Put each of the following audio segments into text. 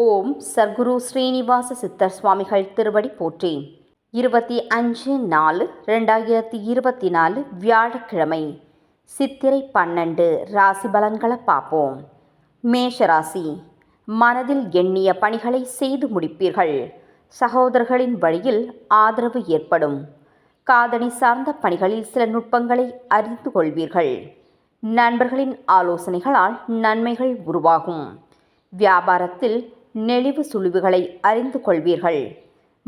ஓம் சர்க்குரு ஸ்ரீனிவாச சித்தர் சுவாமிகள் திருவடி போற்றி. இருபத்தி அஞ்சு நாலு ரெண்டாயிரத்தி இருபத்தி நாலு வியாழக்கிழமை. சித்திரை பன்னெண்டு ராசி பலன்களை பார்ப்போம். மேஷ ராசி மனதில் எண்ணிய பணிகளை செய்து முடிப்பீர்கள். சகோதரர்களின் வழியில் ஆதரவு ஏற்படும். காதணி சார்ந்த பணிகளில் சில நுட்பங்களை அறிந்து கொள்வீர்கள். நண்பர்களின் ஆலோசனைகளால் நன்மைகள் உருவாகும். வியாபாரத்தில் நெளிவு சுழிவுகளை அறிந்து கொள்வீர்கள்.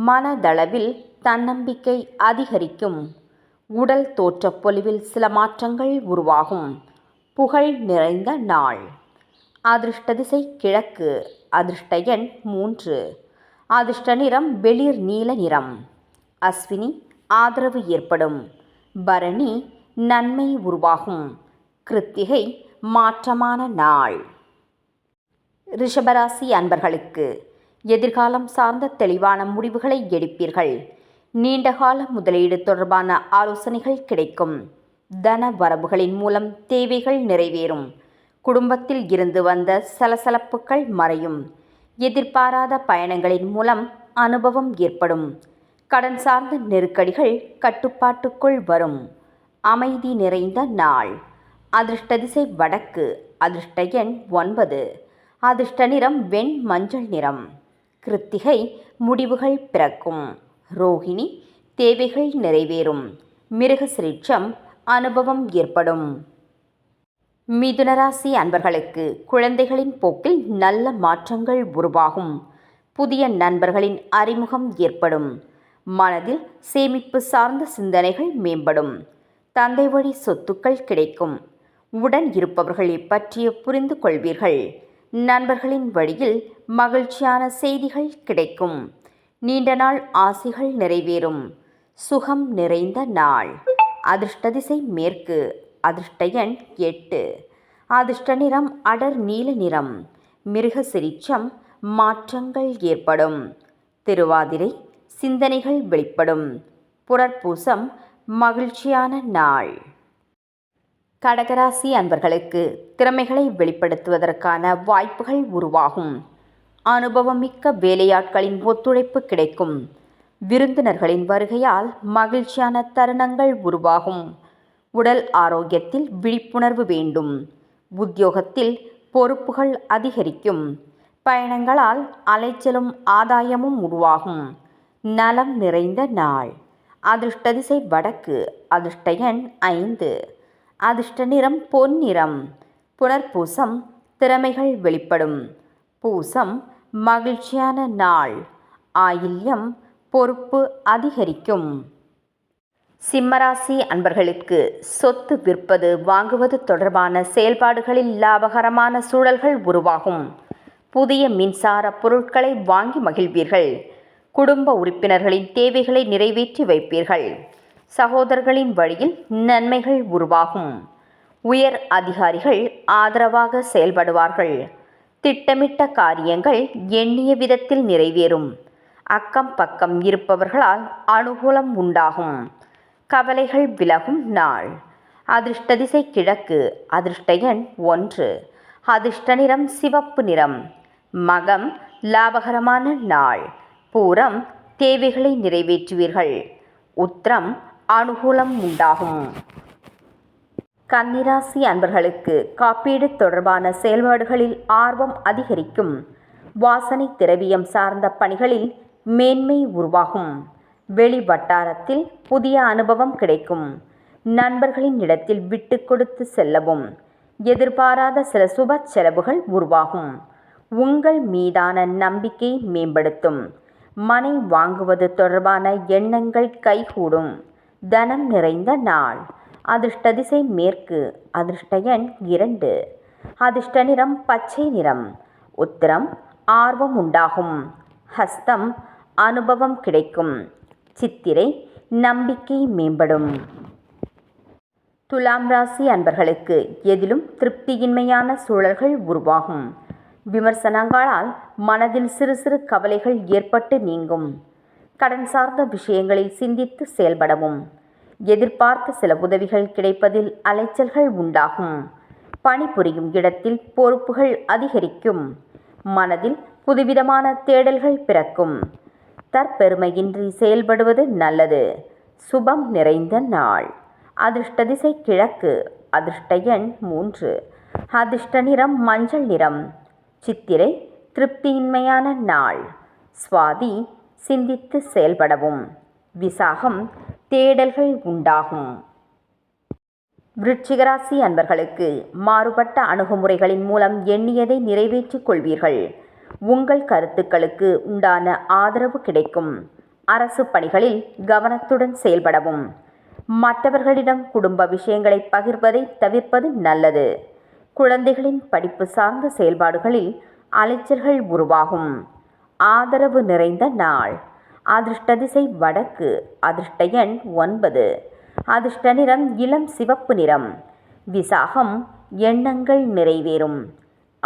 மனதளவில் தன்னம்பிக்கை அதிகரிக்கும். உடல் தோற்ற பொலிவில் சில மாற்றங்கள் உருவாகும். புகழ் நிறைந்த நாள். அதிர்ஷ்ட திசை கிழக்கு. அதிர்ஷ்ட எண் மூன்று. அதிர்ஷ்ட நிறம் வெளிர் நீல நிறம். அஸ்வினி ஆதரவு ஏற்படும். பரணி நன்மை உருவாகும். கிருத்திகை மாற்றமான நாள். ரிஷபராசி அன்பர்களுக்கு எதிர்காலம் சார்ந்த தெளிவான முடிவுகளை எடுப்பீர்கள். நீண்டகால முதலீடு தொடர்பான ஆலோசனைகள் கிடைக்கும். தன வரவுகளின் மூலம் தேவைகள் நிறைவேறும். குடும்பத்தில் இருந்து வந்த சலசலப்புகள் மறையும். எதிர்பாராத பயணங்களின் மூலம் அனுபவம் ஏற்படும். கடன் சார்ந்த நெருக்கடிகள் கட்டுப்பாட்டுக்குள் வரும். அமைதி நிறைந்த நாள். அதிர்ஷ்ட திசை வடக்கு அதிர்ஷ்ட எண் ஒன்பது. அதிர்ஷ்ட நிறம் வெண் மஞ்சள் நிறம். கிருத்திகை முடிவுகள் பிறக்கும். ரோகிணி தேவைகள் நிறைவேறும். மிருகசிரிச்சம் அனுபவம் ஏற்படும். மிதுனராசி அன்பர்களுக்கு குழந்தைகளின் போக்கில் நல்ல மாற்றங்கள் உருவாகும். புதிய நண்பர்களின் அறிமுகம் ஏற்படும். மனதில் சேமிப்பு சார்ந்த சிந்தனைகள் மேம்படும். தந்தை வழி சொத்துக்கள் கிடைக்கும். உடன் இருப்பவர்களை பற்றிய புரிந்து கொள்வீர்கள். நண்பர்களின் வழியில் மகிழ்ச்சியான செய்திகள் கிடைக்கும். நீண்ட நாள் ஆசைகள் நிறைவேறும். சுகம் நிறைந்த நாள். அதிர்ஷ்ட திசை மேற்கு. அதிர்ஷ்ட எண் எட்டு. அதிர்ஷ்ட நிறம் அடர் நீல நிறம். மிருக சிரிச்சம் மாற்றங்கள் ஏற்படும். திருவாதிரை சிந்தனைகள் வெளிப்படும். புறற்பூசம் மகிழ்ச்சியான நாள். கடகராசி அன்பர்களுக்கு திறமைகளை வெளிப்படுத்துவதற்கான வாய்ப்புகள் உருவாகும். அனுபவமிக்க வேலையாட்களின் ஒத்துழைப்பு கிடைக்கும். விருந்தினர்களின் வருகையால் மகிழ்ச்சியான தருணங்கள் உருவாகும். உடல் ஆரோக்கியத்தில் விழிப்புணர்வு வேண்டும். உத்தியோகத்தில் பொறுப்புகள் அதிகரிக்கும். பயணங்களால் அலைச்சலும் ஆதாயமும் உருவாகும். நலம் நிறைந்த நாள். அதிர்ஷ்ட திசை வடக்கு. அதிர்ஷ்ட எண் ஐந்து. அதிர்ஷ்ட நிறம் பொன்னிறம். புனர்பூசம் திறமைகள் வெளிப்படும். பூசம் மகிழ்ச்சியான நாள். ஆயில்யம் பொறுப்பு அதிகரிக்கும். சிம்மராசி அன்பர்களுக்கு சொத்து விற்பது வாங்குவது தொடர்பான செயல்பாடுகளில் லாபகரமான சூழல்கள் உருவாகும். புதிய மின்சார பொருட்களை வாங்கி மகிழ்வீர்கள். குடும்ப உறுப்பினர்களின் தேவைகளை நிறைவேற்றி வைப்பீர்கள். சகோதரர்களின் வழியில் நன்மைகள் உருவாகும். உயர் அதிகாரிகள் ஆதரவாக செயல்படுவார்கள். திட்டமிட்ட காரியங்கள் எண்ணிய விதத்தில் நிறைவேறும். அக்கம் பக்கம் இருப்பவர்களால் அனுகூலம் உண்டாகும். கவலைகள் விலகும் நாள். அதிர்ஷ்ட திசை கிழக்கு அதிர்ஷ்ட எண் ஒன்று. அதிர்ஷ்ட நிறம் சிவப்பு நிறம். மகம் லாபகரமான நாள். பூரம் தேவைகளை நிறைவேற்றுவீர்கள். உத்திரம் அனுகூலம் உண்டாகும். கன்னிராசி அன்பர்களுக்கு காப்பீடு தொடர்பான செயல்பாடுகளில் ஆர்வம் அதிகரிக்கும். வாசனை திரவியம் சார்ந்த பணிகளில் மேன்மை உருவாகும். வெளி வட்டாரத்தில் புதிய அனுபவம் கிடைக்கும். நண்பர்களின் இடத்தில் விட்டு கொடுத்து செல்லவும். எதிர்பாராத சில சுப செலவுகள் உருவாகும். உங்கள் மீதான நம்பிக்கை மேம்படுத்தும். மனை வாங்குவது தொடர்பான எண்ணங்கள் கைகூடும். தனம் நிறைந்த நாள். அதிர்ஷ்ட திசை மேற்கு அதிர்ஷ்ட எண் இரண்டு. அதிர்ஷ்ட நிறம் பச்சை நிறம். உத்திரம் ஆர்வம் உண்டாகும். ஹஸ்தம் அனுபவம் கிடைக்கும். சித்திரை நம்பிக்கை மேம்படும். துலாம் ராசி அன்பர்களுக்கு எதிலும் திருப்தியின்மையான சூழல்கள் உருவாகும். விமர்சனங்களால் மனதில் சிறு சிறு கவலைகள் ஏற்பட்டு நீங்கும். கடன் சார்ந்த விஷயங்களில் சிந்தித்து செயல்படவும். எதிர்பார்த்த சில உதவிகள் கிடைப்பதில் அலைச்சல்கள் உண்டாகும். பணிபுரியும் இடத்தில் பொறுப்புகள் அதிகரிக்கும். மனதில் புதுவிதமான தேடல்கள் பிறக்கும். தற்பெருமையின்றி செயல்படுவது நல்லது. சுபம் நிறைந்த நாள். அதிர்ஷ்ட திசை கிழக்கு. அதிர்ஷ்ட எண் மூன்று. அதிர்ஷ்ட நிறம் மஞ்சள் நிறம். சித்திரை திருப்தியின்மையான நாள். சுவாதி சிந்தித்து செயல்படவும். விசாகம் தேடல்கள் உண்டாகும். விருட்சிகராசி அன்பர்களுக்கு மாறுபட்ட அணுகுமுறைகளின் மூலம் எண்ணியதை நிறைவேற்றிக் கொள்வீர்கள். உங்கள் கருத்துக்களுக்கு உண்டான ஆதரவு கிடைக்கும். அரசு பணிகளில் கவனத்துடன் செயல்படவும். மற்றவர்களிடம் குடும்ப விஷயங்களை பகிர்வதை தவிர்ப்பது நல்லது. குழந்தைகளின் படிப்பு சார்ந்த செயல்பாடுகளில் அலைச்சல்கள் உருவாகும். ஆதரவு நிறைந்த நாள். அதிர்ஷ்ட திசை வடக்கு அதிர்ஷ்ட எண் ஒன்பது. அதிர்ஷ்ட நிறம் இளம் சிவப்பு நிறம். விசாகம் எண்ணங்கள் நிறைவேறும்.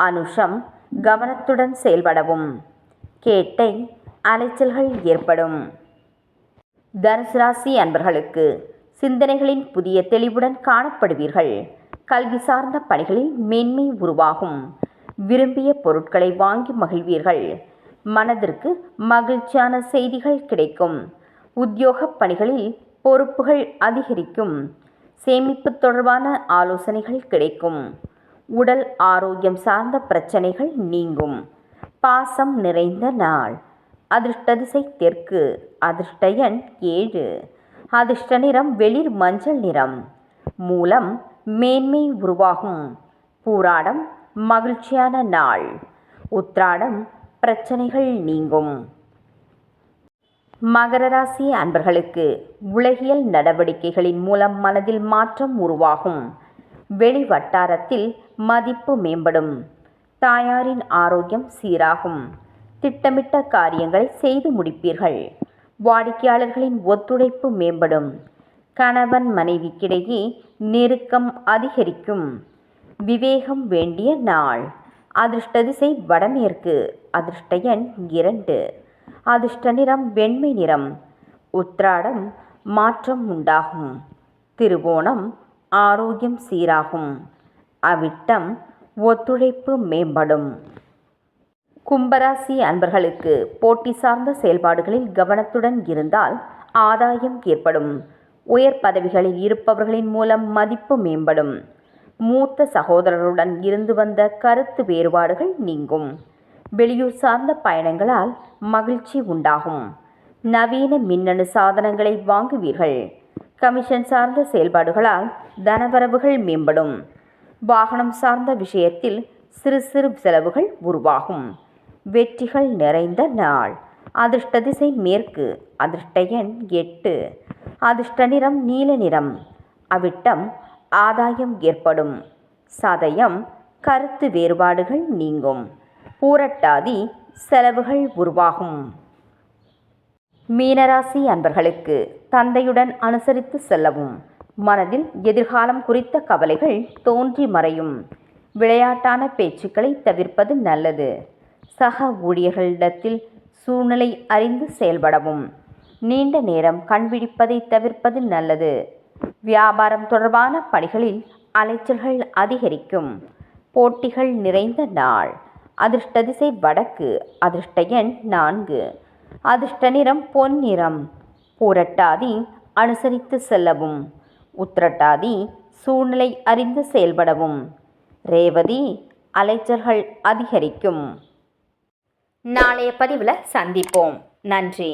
அனுஷம் கவனத்துடன் செயல்படவும். கேட்டை அலைச்சல்கள் ஏற்படும். தனுசு ராசி அன்பர்களுக்கு சிந்தனைகளின் புதிய தெளிவுடன் காணப்படுவீர்கள். கல்வி சார்ந்த பணிகளில் மேன்மை உருவாகும். விரும்பிய பொருட்களை வாங்கி மகிழ்வீர்கள். மனதிற்கு மகிழ்ச்சியான செய்திகள் கிடைக்கும். உத்தியோகப் பணிகளில் பொறுப்புகள் அதிகரிக்கும். சேமிப்பு தொடர்பான ஆலோசனைகள் கிடைக்கும். உடல் ஆரோக்கியம் சார்ந்த பிரச்சனைகள் நீங்கும். பாசம் நிறைந்த நாள். அதிர்ஷ்ட திசை தெற்கு. அதிர்ஷ்ட எண் ஏழு. அதிர்ஷ்ட நிறம் வெளிர் மஞ்சள் நிறம். மூலம் மேன்மை உருவாகும். பூராடம் மகிழ்ச்சியான நாள். உத்ராடம் பிரச்சனைகள் நீங்கும். மகர ராசி அன்பர்களுக்கு உலகியல் நடவடிக்கைகளின் மூலம் மனதில் மாற்றம் உருவாகும். வெளி வட்டாரத்தில் மதிப்பு மேம்படும். தாயாரின் ஆரோக்கியம் சீராகும். திட்டமிட்ட காரியங்களை செய்து முடிப்பீர்கள். வாடிக்கையாளர்களின் ஒத்துழைப்பு மேம்படும். கணவன் மனைவிக்கிடையே நெருக்கம் அதிகரிக்கும். விவேகம் வேண்டிய நாள். அதிர்ஷ்ட திசை வடமேற்கு அதிர்ஷ்ட எண் இரண்டு. அதிர்ஷ்ட நிறம் வெண்மை நிறம் உத்ராடம் மாற்றம் உண்டாகும். திருவோணம் ஆரோக்கியம் சீராகும். அவிட்டம் ஒத்துழைப்பு மேம்படும். கும்பராசி அன்பர்களுக்கு போட்டி சார்ந்த செயல்பாடுகளில் கவனத்துடன் இருந்தால் ஆதாயம் ஏற்படும். உயர் பதவிகளில் இருப்பவர்களின் மூலம் மதிப்பு மேம்படும். மூத்த சகோதரருடன் இருந்து வந்த கருத்து வேறுபாடுகள் நீங்கும். வெளியூர் சார்ந்த பயணங்களால் மகிழ்ச்சி உண்டாகும். நவீன மின்னணு சாதனங்களை வாங்குவீர்கள். கமிஷன் சார்ந்த செயல்பாடுகளால் தனவரவுகள் மேம்படும். வாகனம் சார்ந்த விஷயத்தில் சிறு சிறு செலவுகள் உருவாகும். வெற்றிகள் நிறைந்த நாள். அதிர்ஷ்ட திசை மேற்கு. அதிர்ஷ்ட எண் எட்டு. அதிர்ஷ்ட நிறம் நீல நிறம். அவிட்டம் ஆதாயம் ஏற்படும். சதயம் கருத்து வேறுபாடுகள் நீங்கும். பூரட்டாதி செலவுகள் உருவாகும். மீனராசி அன்பர்களுக்கு தந்தையுடன் அனுசரித்து செல்லவும். மனதில் எதிர்காலம் குறித்த கவலைகள் தோன்றி மறையும். விளையாட்டான பேச்சுக்களை தவிர்ப்பது நல்லது. சக ஊழியர்களிடத்தில் சூழ்நிலை அறிந்து செயல்படவும். நீண்ட நேரம் கண்பிடிப்பதை தவிர்ப்பது நல்லது. வியாபாரம் தொடர்பான பணிகளில் அலைச்சல்கள் அதிகரிக்கும். போட்டிகள் நிறைந்த நாள். அதிர்ஷ்ட திசை வடக்கு அதிர்ஷ்ட எண் நான்கு. அதிர்ஷ்ட நிறம் பொன் நிறம். பூரட்டாதி அனுசரித்து செல்லவும். உத்திரட்டாதி சூழ்நிலை அறிந்து செயல்படவும். ரேவதி அலைச்சல்கள் அதிகரிக்கும். நாளைய பதிவில் சந்திப்போம். நன்றி.